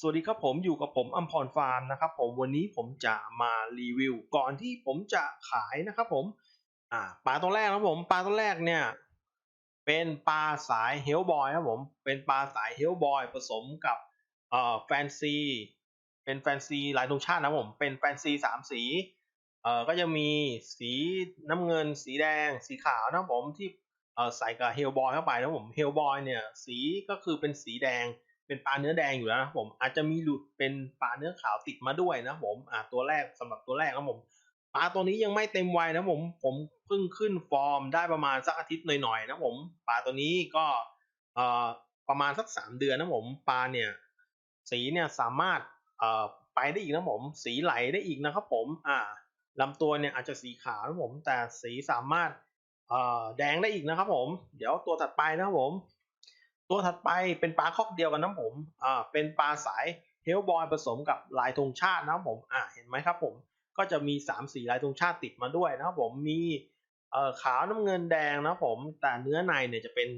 สวัสดีครับผมอยู่กับผมอัมพรฟาร์มนะครับผมวันนี้ผมจะมารีวิว ก่อนที่ผมจะขายนะครับผมอ่าปลาตัวแรกนะผมปลาตัวแรกเนี่ย เป็นปลาสายเฮลบอยครับผมเป็นปลาสายเฮลบอยผสมกับเอ่อแฟนซีเป็นแฟนซีหลายธงชาตินะผมเป็นแฟนซีสามสีเอ่อก็จะมีสีน้ำเงิน สีแดง สีขาวนะผมที่เอ่อใส่กับเฮลบอยเข้าไปนะผมเฮลบอยเนี่ยสีก็คือเป็นสีแดง เป็นปลาเนื้อแดงอยู่แล้วนะผมอาจจะมีหลุดเป็นปลาเนื้อขาวติดมาด้วยนะผมอ่าตัวแรกสำหรับตัวแรกนะผมปลาตัวนี้ยังไม่เต็มวัยนะผมผมเพิ่งขึ้นฟอร์มได้ประมาณสักอาทิตย์หน่อยๆนะผมปลาตัวนี้ก็เอ่อประมาณสักสามเดือนนะผมปลาเนี่ยสีเนี่ยสามารถเอ่อไปได้อีกนะผมสีไหลได้อีกนะครับผมอ่าลำตัวเนี่ยอาจจะสีขาวนะผมแต่สีสามารถเอ่อแดงได้อีกนะครับผม เดี๋ยวตัวถัดไปนะครับผม ตัวถัดไปเป็นปลาคอกเดียวกันนะผมอ่าเป็นปลาสายเฮลบอยผสมกับลายธงชาตินะผมอ่าเห็นไหมครับผมก็จะมี3ามสีลายธงชาติติดมาด้วยนะครับผมมีเอ่อขาวน้ำเงินแดงนะผมแต่เนื้อในเนี่ยจะเป็น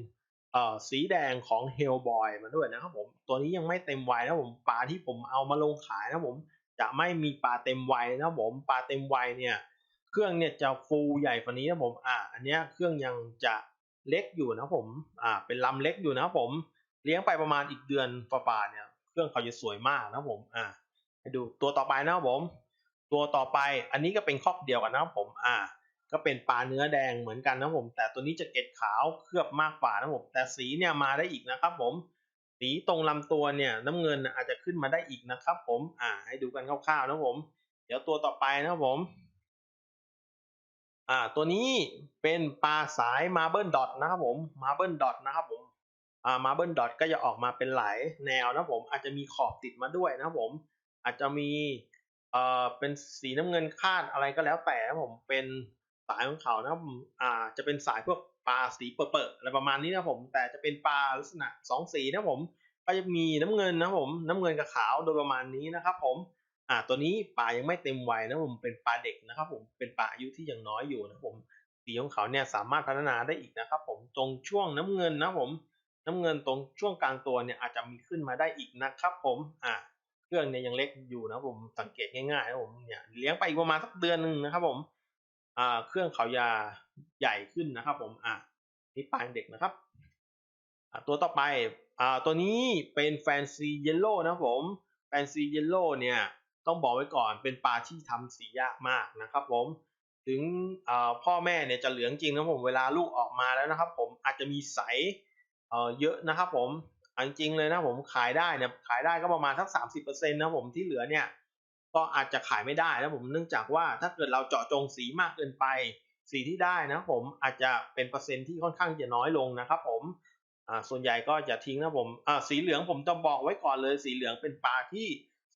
เอ่อสีแดงของเฮลบอยมาด้วยนะครับผมตัวนี้ยังไม่เต็มวัยนะผมปลาที่ผมเอามาลงขายนะผมจะไม่มีปลาเต็มวัยนะผมปลาเต็มวัยเนี่ยเครื่องเนี่ยจะฟูใหญ่กว่านี้นะผมอ่าอันเนี้ยเครื่องยังจะ เล็กอยู่นะผมอ่าเป็นลำเล็กอยู่นะผมเลี้ยงไปประมาณอีกเดือนฝ่าเนี่ยเครื่องเขาจะสวยมากนะผมอ่าให้ดูตัวต่อไปนะครับผม ตัวต่อไปอันนี้ก็เป็นคอกเดียวกันนะครับผมอ่า ก็เป็นปลาเนื้อแดงเหมือนกันนะผม แต่ตัวนี้จะเกล็ดขาวเคลือบมากกว่านะผมแต่สีเนี่ยมาได้อีกนะครับผมสีตรงลำตัวเนี่ยน้ำเงินอาจจะขึ้นมาได้อีกนะครับผมอ่าให้ดูกันคร่าวๆนะผม เดี๋ยวตัวต่อไปนะครับผม อ่าตัวนี้เป็นปลาสายมาเบิลดอทนะครับผมมาเบิลดอทนะครับผมอ่ามาเบิลดอทก็จะออกมาเป็นหลายแนวนะผมอาจจะมีขอบติดมาด้วยนะครับผม อาจจะมีเอ่อเป็นสีน้ำเงินคาดอะไรก็แล้วแต่นะครับผมเป็นสายของเขานะครับผมอ่าจะเป็นสายพวกปลาสีเปิดๆอะไรประมาณนี้นะผม แต่จะเป็นปลาลักษณะสองสีนะผมก็จะมีน้ำเงินนะผมน้ำเงินกับขาวโดยประมาณนี้นะครับผม อ่าตัวนี้ปลายังไม่เต็มวัยนะผมเป็นปลาเด็กนะครับผมเป็นปลาอายุที่ยังน้อยอยู่นะผมสีของเขาเนี่ยสามารถพัฒนาได้อีกนะครับผมตรงช่วงน้ำเงินนะผมน้ำเงินตรงช่วงกลางตัวเนี่ยอาจจะมีขึ้นมาได้อีกนะครับผมอ่าเครื่องเนี่ยยังเล็กอยู่นะผมสังเกตง่ายๆนะผมเนี่ยเลี้ยงไปอีกประมาณสักเดือนหนึ่งนะครับผมอ่าเครื่องเขายาใหญ่ขึ้นนะครับผมอ่านี่ปลาเด็กนะครับอ่าตัวต่อไปอ่าตัวนี้เป็นแฟนซีเยลโล่นะผมแฟนซีเยลโล่เนี่ย ต้องบอกไว้ก่อนเป็นปลาที่ทำสียากมากนะครับ ผม ถึงพ่อแม่เนี่ยจะเหลืองจริงนะผมเวลาลูกออกมาแล้วนะครับ ผมอาจจะมีใสเเยอะนะครับผมอันจริงเลยนะผมขายได้เนี่ยขายได้ก็ประมาณสักสามสิบเปอร์เซ็นต์นะผมที่เหลือเนี่ยก็อาจจะขายไม่ได้นะผมเนื่องจากว่าถ้าเกิดเราเจาะจงสีมากเกินไป สีที่ได้นะผมอาจจะเป็นเปอร์เซ็นต์ที่ค่อนข้างจะน้อยลงนะครับ ผมอ่าส่วนใหญ่ก็จะทิ้งนะผมอ่าสีเหลืองผมจะบอกไว้ก่อนเลย สีเหลืองเป็นปลาที่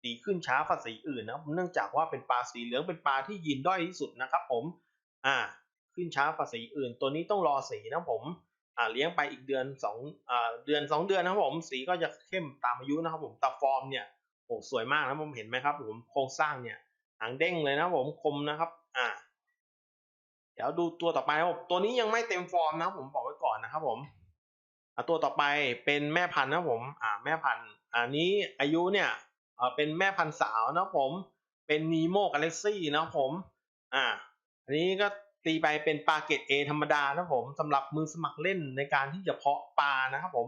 สีขึ้นช้ากว่าสีอื่นนะเนื่องจากว่าเป็นปลาสีเหลืองเป็นปลาที่ยินด้อยที่สุดนะครับผมอ่าขึ้นช้ากว่าสีอื่น ตัวนี้ต้องรอสีนะผมอ่าเลี้ยงไปอีกเดือนสองอ่าเดือนสองเดือนนะครับผมสีก็จะเข้มตามอายุนะครับผมแตาฟอร์มเนี่ยโอ้สวยมากนะผมเห็นไหมครับผมโครงสร้างเนี่ยหางเด้งเลยนะผมคมนะครับอ่าเดี๋ยวดูตัวต่อไปครับตัวนี้ยังไม่เต็มฟอร์มนะผมบอกไว้ก่อนนะครับผมอ่าตัวต่อไปเป็นแม่พันธุ์นะผมอ่าแม่พันธุ์อันนี้อายุเนี่ย เออเป็นแม่พันธุ์สาวนะผม เป็นนีโมกาแล็กซี่นะผม อ่า อันนี้ก็ตีไปเป็นปลาเกรดเอธรรมดานะผมสำหรับมือสมัครเล่นในการที่จะเพาะปลานะครับผม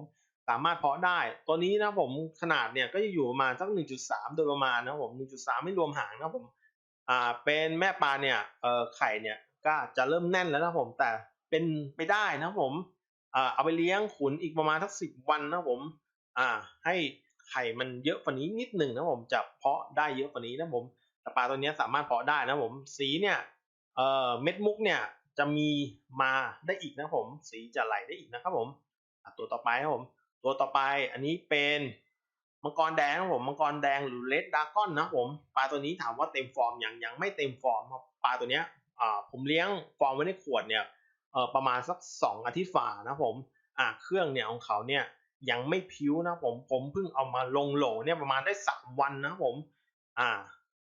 สามารถเพาะได้ ตัวนี้นะผมขนาดเนี่ยก็จะอยู่ประมาณสัก 1.3 โดยประมาณนะผม 1.3 ไม่รวมหางนะผม อ่า เป็นแม่ปลาเนี่ย เอ่อ ไข่เนี่ยก็จะเริ่มแน่นแล้วนะผม แต่เป็นไปได้นะผม อ่า เอาไปเลี้ยงขุนอีกประมาณสักสิบวันนะผม อ่า ให้ ไข่มันเยอะกว่านี้นิดหนึ่งนะผมจะเพาะได้เยอะกว่านี้นะผมแต่ปลาตัวนี้สามารถเพาะได้นะผมสีเนี่ยเอ่อเม็ดมุกเนี่ยจะมีมาได้อีกนะผม สีจะไหลได้อีกนะครับผมตัวต่อไปครับผม ตัวต่อไปอันนี้เป็นมังกรแดงนะครับผมมังกรแดงหรือเลดดากอนนะผมปลาตัวนี้ถามว่าเต็มฟอร์มยังยังไม่เต็มฟอร์มปลาตัวเนี้ยอ่าผมเลี้ยงฟอร์มไว้ในขวดเนี่ยเอ่อประมาณสักสองอาทิตย์ฝ่านะผมอ่าเครื่องเนี่ยของเขาเนี่ย ยังไม่พิ้วนะผมผมเพิ่งเอามาลงโหลเนี่ยประมาณได้สามวันนะผม อ่า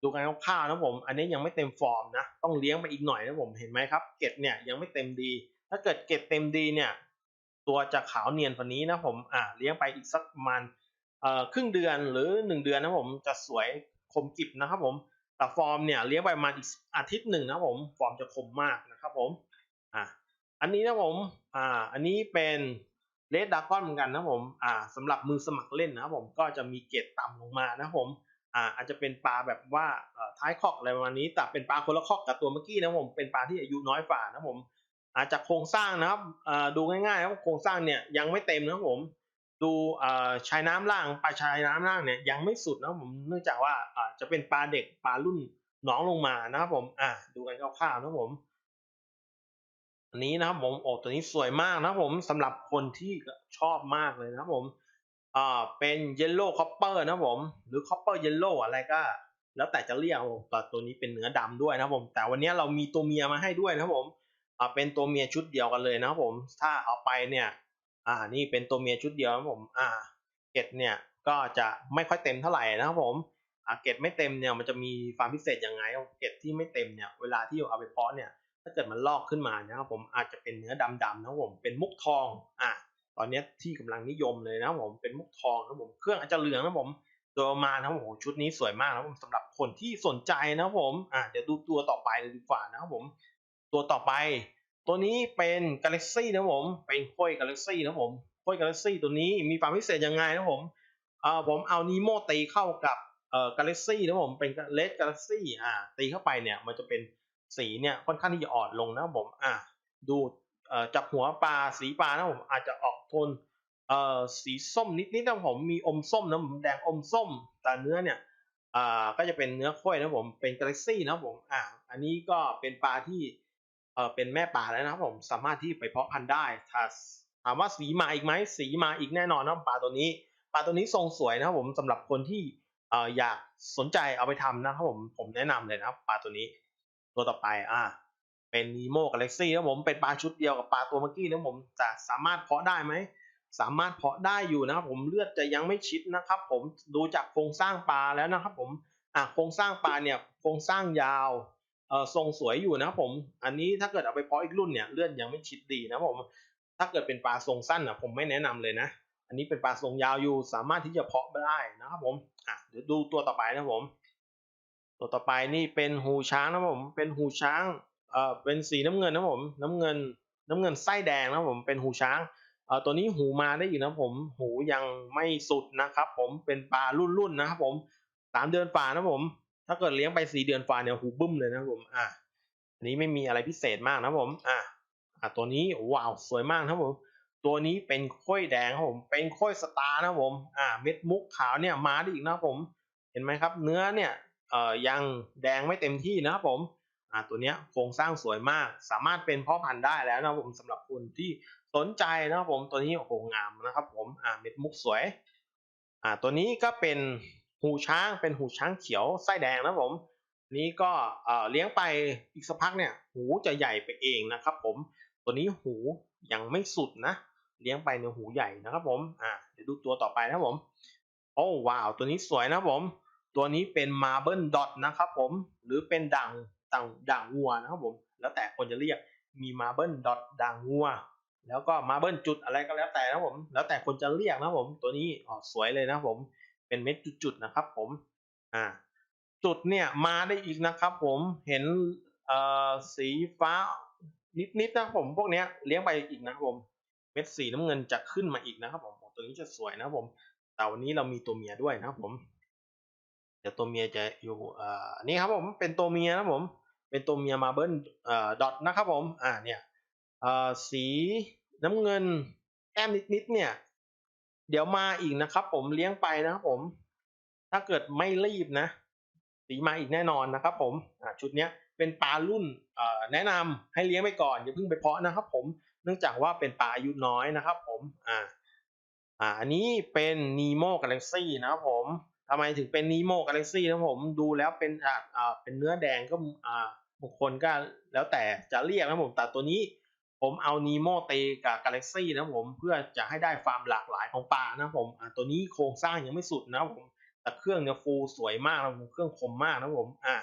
ดูกันคร่าวๆนะผม อันนี้ยังไม่เต็มฟอร์มนะ ต้องเลี้ยงไปอีกหน่อยนะผมเห็นไหมครับ เกล็ดเนี่ยยังไม่เต็มดี ถ้าเกิดเกล็ดเต็มดีเนี่ย ตัวจะขาวเนียนกว่านี้นะผม อ่า เลี้ยงไปอีกสักประมาณเอ่อครึ่งเดือนหรือหนึ่งเดือนนะผมจะสวยคมกริบนะครับผมแต่ฟอร์มเนี่ยเลี้ยงไปประมาณอีกอาทิตย์หนึ่งนะผมฟอร์มจะคมมากนะครับผมอะอันนี้นะผมอ่าอันนี้เป็น เลดดากอนเหมือนกันนะผมอ่าสำหรับมือสมัครเล่นนะครับผมก็จะมีเกรดต่ำลงมานะผมอ่าอาจจะเป็นปลาแบบว่าท้ายคอกอะไรประมาณนี้ แต่เป็นปลาคนละคอกกับตัวเมื่อกี้นะผมเป็นปลาที่อายุน้อยกว่านะผมอาจจะโครงสร้างนะครับอ่อดูง่ายๆนะครับโครงสร้างเนี่ยยังไม่เต็มนะผมดูอ่อชายน้ำล่างปลาชายน้ำล่างเนี่ยยังไม่สุดนะผมเนื่องจากว่าอ่าจะเป็นปลาเด็กปลารุ่นน้องลงมานะครับผมอ่าดูกันคร่าวๆนะผม อันนี้นะครับผมโอ้ตัวนี้สวยมากนะครับผมสำหรับคนที่ชอบมากเลยนะครับผมอ่าเป็นเยลโล่คอปเปอร์นะครับผม หรือคอปเปอร์เยลโล่อะไรก็ แล้วแต่จะเรียกผมแต่ตัวนี้เป็นเนื้อดำด้วยนะครับผม แต่วันนี้เรามีตัวเมียมาให้ด้วยนะครับผมอ่าเป็นตัวเมียชุดเดียวกันเลยนะครับผม ถ้าเอาไปเนี่ย อ่านี่เป็นตัวเมียชุดเดียวนะครับผม อ่าเกตเนี่ยก็จะไม่ค่อยเต็มเท่าไหร่นะครับผมอ่าเกตไม่เต็มเนี่ยมันจะมีความพิเศษยังไงเกตที่ไม่เต็มเนี่ยเวลาที่เอาไปเพาะเนี่ย ถ้าเกิดมันลอกขึ้นมานะครับผมอาจจะเป็นเนื้อดำๆนะผมเป็นมุกทองอ่าตอนนี้ที่กำลังนิยมเลยนะผมเป็นมุกทองนะผมเครื่องอาจจะเหลืองนะผมโดยประมานะผมชุดนี้สวยมากนะผมสำหรับคนที่สนใจนะผมอ่าเดี๋ยวดูตัวต่อไปเลยดีกว่านะครับผมตัวต่อไป ตัวนี้เป็น Galaxy นะผมเป็นค้ย Galaxy นะผมค้ย Galaxy ตัวนี้มีความพิเศษยังไงนะผมเอ่อผมเอานีโมตีเข้ากับเอ่อ Galaxy นะครับผมเป็น Red Galaxy อ่าตีเข้าไปเนี่ยมันจะเป็น สีเนี่ยค่อนข้างที่จะอ่อนลงนะผมอ่าดูจับหัวปลาสีปลานะผมอาจจะออกโทนเอ่อสีส้มนิดๆนะครับผมมีอมส้มนะผมแดงอมส้ม แต่เนื้อเนี่ยอ่าก็จะเป็นเนื้อข้อยนะผมเป็น Galaxy นะครับผมอ่าอันนี้ก็เป็นปลาที่เออเป็นแม่ปลาแล้วนะผมสามารถที่ไปเพาะพันธุ์ได้ถ้าถามว่าสีมาอีกไหมสีมาอีกแน่นอนนะปลาตัวนี้ ปลาตัวนี้ทรงสวยนะครับผมสำหรับคนที่เอ่ออยากสนใจเอาไปทำนะครับผมผมแนะนำเลยนะครับปลาตัวนี้ ตัวต่อไปอ่าเป็นนีโมกาแล็กซี่นะครับผมเป็นปลาชุดเดียวกับปลาตัวเมื่อกี้นะผมจะสามารถเพาะได้ไหมสามารถเพาะได้อยู่นะครับผมเลือดจะยังไม่ชิดนะครับ ผมดูจากโครงสร้างปลาแล้วนะครับ ผมอะโครงสร้างปลาเนี่ยโครงสร้างยาวเอ่อทรงสวยอยู่นะครับผม อันนี้ถ้าเกิดเอาไปเพาะอีกรุ่นเนี่ยเลือนยังไม่ชิดดีนะผมถ้าเกิดเป็นปลาทรงสั้นอะผมไม่แนะนำเลยนะ อันนี้เป็นปลาทรงยาวอยู่สามารถที่จะเพาะได้นะครับผมอะเดี๋ยวดูตัวต่อไปนะผม ตัวต่อไปนี่เป็นหูช้างนะผม เป็นหูช้างเอ่อเป็นสีน้ำเงินนะผม น้ำเงิน น้ำเงินไส้แดงนะผม เป็นหูช้างเอ่อตัวนี้หูมาได้อีกนะผม หูยังไม่สุดนะครับ ผม เป็นปลารุ่นๆนะครับผมสามเดือนฝ่านะผม ถ้าเกิดเลี้ยงไปสี่เดือนฝ่าเนี่ยหูบึ้มเลยนะผม อะอันนี้ไม่มีอะไรพิเศษมากนะผม อะอะตัวนี้ว้าวสวยมากนะผม ตัวนี้เป็นค้อยแดงครับผม เป็นค้อยสตาร์นะผม อ่าเม็ดมุกขาวเนี่ยมาได้อีกนะผม เห็นไหมครับ เนื้อเนี่ย เอ่อยังแดงไม่เต็มที่นะครับผมอ่าตัวเนี้ยโครงสร้างสวยมาก สามารถเป็นพ่อพันธุ์ได้แล้วนะครับผมสำหรับคนที่สนใจนะครับผมตัวนี้โอ้โหงามนะครับผมอ่าเม็ดมุกสวยอ่าตัวนี้ก็เป็นหูช้างเป็นหูช้างเขียวไส้แดงนะครับผมนี้ก็เอ่อเลี้ยงไปอีกสักพักเนี่ย หูจะใหญ่ไปเองนะครับผมตัวนี้หูยังไม่สุดนะ เลี้ยงไปเนี่ยหูใหญ่นะครับผมอ่าเดี๋ยวดูตัวต่อไปนะครับผมโอ้ว้าวตัวนี้สวยนะครับผม ตัวนี้เป็นมาเบิลดอทนะครับผม หรือเป็นด่างด่างด่างงัวนะครับผม แล้วแต่คนจะเรียก มีมาเบิลดอทด่างงัว แล้วก็มาเบิลจุดอะไรก็แล้วแต่นะครับผม แล้วแต่คนจะเรียกนะครับผม ตัวนี้อ๋อสวยเลยนะครับผม เป็นเม็ดจุดๆนะครับผม อ่า จุดเนี่ยมาได้อีกนะครับผม เห็นเอ่อสีฟ้านิดๆนะผม พวกเนี้ยเลี้ยงไปอีกนะครับผม เม็ดสีน้ำเงินจะขึ้นมาอีกนะครับผม ตัวนี้จะสวยนะครับผม แต่วันนี้เรามีตัวเมียด้วยนะครับผม เดี๋ยวตัวเมียจะอยู่อ่อนี่ครับผมเป็นตัวเมียนะผม เป็นตัวเมียมาเบิลอ่อดอทนะครับผมอ่าเนี่ยอ่อสีน้ำเงินแก้มนิดๆเนี่ย เดี๋ยวมาอีกนะครับ ผมเลี้ยงไปนะครับผม ถ้าเกิดไม่รีบนะ สีมาอีกแน่นอนนะครับ ผมอ่าชุดเนี้ยเป็นปลารุ่นอ่อแนะนำให้เลี้ยงไปก่อนอย่าเพิ่งไปเพาะนะครับ ผมเนื่องจากว่าเป็นปลาอายุน้อยนะครับ ผมอ่าอ่าอันนี้เป็น Nemo Galaxy นะครับผม ทำไมถึงเป็น Nemo Galaxy นะครับผมดูแล้วเป็นอ่าเป็นเนื้อแดงก็อ่าบางคนก็แล้วแต่จะเรียกนะผมแต่ตัวนี้ผมเอา Nemo ตีกับ Galaxy นะครับผมเพื่อจะให้ได้ความหลากหลายของปลานะผมอ่าตัวนี้โครงสร้างยังไม่สุดนะผมแต่เครื่องเนี่ยฟูสวยมากนะผมเครื่องคมมากนะผมอ่า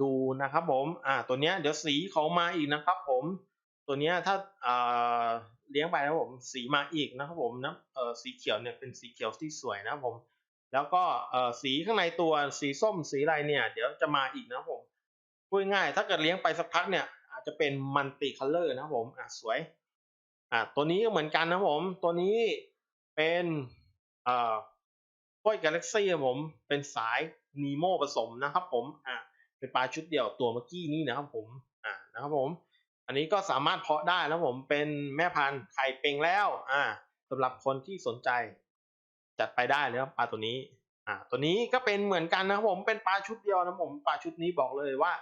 ดูนะครับผมอ่าตัวเนี้ยเดี๋ยวสีเขามาอีกนะครับ ผมตัวเนี้ยถ้าอ่าเลี้ยงไปนะผมสีมาอีกนะครับผมนะเออสีเขียวเนี่ยเป็นสีเขียวที่สวยนะผม แล้วก็สีข้างในตัวสีส้มสีอะไรเนี่ย เดี๋ยวจะมาอีกนะผมพูดง่ายถ้าเกิดเลี้ยงไปสักพักเนี่ยอาจจะเป็นมัลติคัลเลอร์นะผมอะสวยอะตัวนี้ก็เหมือนกันนะผมตัวนี้เป็นเอ่อกล้วยกาแล็กซี่ผม เป็นสายนีโมผสมนะครับผมอะเป็นปลาชุดเดียวตัวเมื่อกี้นี้นะครับผมอะนะครับผม อันนี้ก็สามารถเพาะได้นะผมเป็นแม่พันธุ์ไข่เป็งแล้วอ่าสำหรับคนที่สนใจ จัดไปได้เลยครับปลาตัวนี้ อ่า ตัวนี้ก็เป็นเหมือนกันนะครับผมเป็นปลาชุดเดียวนะผมปลาชุดนี้บอกเลยว่า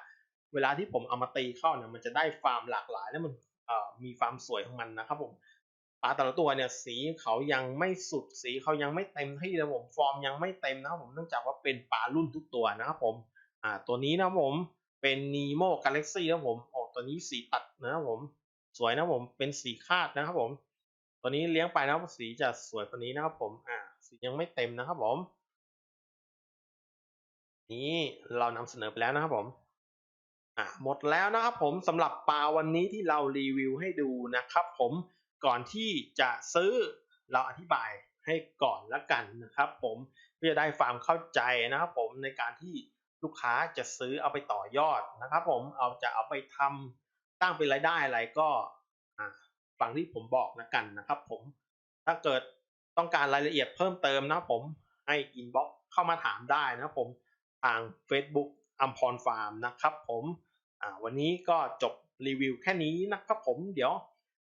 เวลาที่ผมเอามาตีเข้าเนี่ยมันจะได้ฟาร์มหลากหลาย แล้วมันเอ่อมีความสวยของมันนะครับผมปลาแต่ละตัวเนี่ยสีเขายังไม่สุดสีเขายังไม่เต็มที่นะผมฟอร์มยังไม่เต็มนะครับผมเนื่องจากว่าเป็นปลารุ่นทุกตัวนะครับผมอ่าตัวนี้นะครับผมเป็น Nemo Galaxy นะครับผมโอ้ตัวนี้สีตัดนะครับผมสวยนะผมเป็นสีคาดนะครับผม ตัวนี้เลี้ยงไปนะสีจะสวยกว่านี้นะครับผมอ่า ยังไม่เต็มนะครับผม นี้เรานำเสนอไปแล้วนะครับผมอ่าหมดแล้วนะครับผมสำหรับปลาวันนี้ที่เรารีวิวให้ดูนะครับ ผมก่อนที่จะซื้อเราอธิบายให้ก่อนละกันนะครับ ผมเพื่อได้ความเข้าใจนะครับ ผมในการที่ลูกค้าจะซื้อเอาไปต่อยอดนะครับ ผมเอาจะเอาไปทำตั้งเป็นรายได้อะไรก็อ่าฟังที่ผมบอกละกันนะครับ ผมถ้าเกิด ต้องการรายละเอียดเพิ่มเติมนะผมให้อินบ็อกเข้ามาถามได้นะผมทาง Facebook อัมพรฟาร์มนะครับผมวันนี้ก็จบรีวิวแค่นี้นะครับผมเดี๋ยว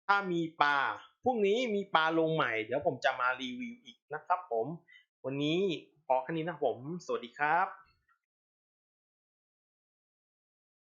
ถ้ามีปลาพรุ่งนี้มีปลาลงใหม่ เดี๋ยวผมจะมารีวิวอีกนะครับผม วันนี้พอแค่นี้นะผม สวัสดีครับ